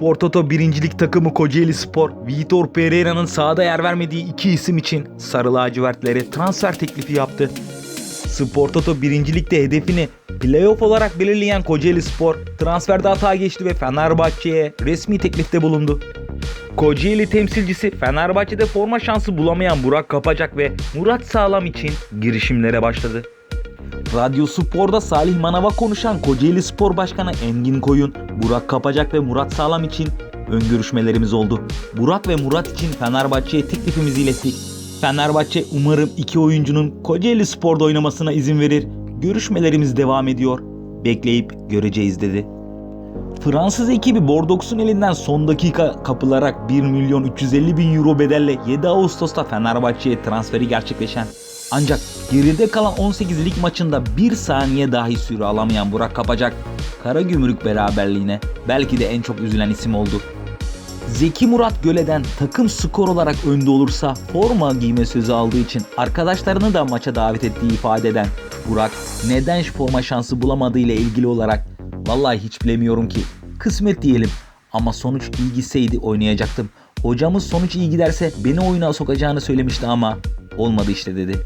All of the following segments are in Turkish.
Spor Toto birincilik takımı Kocaeli Spor, Vitor Pereira'nın sahada yer vermediği iki isim için Sarı lacivertlere transfer teklifi yaptı. Spor Toto birincilikte hedefini playoff olarak belirleyen Kocaeli Spor transferde hata geçti ve Fenerbahçe'ye resmi teklifte bulundu. Kocaeli temsilcisi Fenerbahçe'de forma şansı bulamayan Burak Kapacak ve Murat Sağlam için girişimlere başladı. Radyo Spor'da Salih Manav'a konuşan Kocaeli Spor Başkanı Engin Koyun, Burak Kapacak ve Murat Sağlam için ön görüşmelerimiz oldu. Burak ve Murat için Fenerbahçe'ye teklifimizi ilettik. Fenerbahçe umarım iki oyuncunun Kocaeli Spor'da oynamasına izin verir. Görüşmelerimiz devam ediyor. Bekleyip göreceğiz dedi. Fransız ekibi Bordeaux'un elinden son dakika kapılarak 1 milyon 350 bin euro bedelle 7 Ağustos'ta Fenerbahçe'ye transferi gerçekleşen ancak geride kalan 18 lig maçında bir saniye dahi süre alamayan Burak Kapacak Karagümrük beraberliğine belki de en çok üzülen isim oldu. Zeki Murat Göle'den takım skor olarak önde olursa forma giyme sözü aldığı için arkadaşlarını da maça davet ettiği ifade eden Burak neden forma şansı bulamadığı ile ilgili olarak vallahi hiç bilemiyorum ki. Kısmet diyelim ama sonuç iyi gitseydi oynayacaktım. Hocamız sonuç iyi giderse beni oyuna sokacağını söylemişti ama olmadı işte dedi.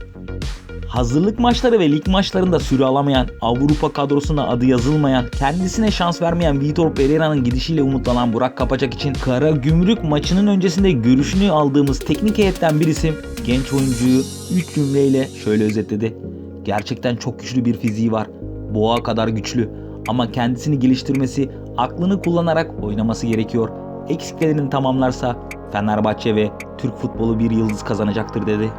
Hazırlık maçları ve lig maçlarında süre alamayan, Avrupa kadrosuna adı yazılmayan, kendisine şans vermeyen Vitor Pereira'nın gidişiyle umutlanan Burak Kapacak için Kara Gümrük maçının öncesinde görüşünü aldığımız teknik heyetten bir isim genç oyuncuyu 3 cümleyle şöyle özetledi. Gerçekten çok güçlü bir fiziği var. Boğa kadar güçlü ama kendisini geliştirmesi, aklını kullanarak oynaması gerekiyor. Eksiklerini tamamlarsa Fenerbahçe ve Türk futbolu bir yıldız kazanacaktır dedi.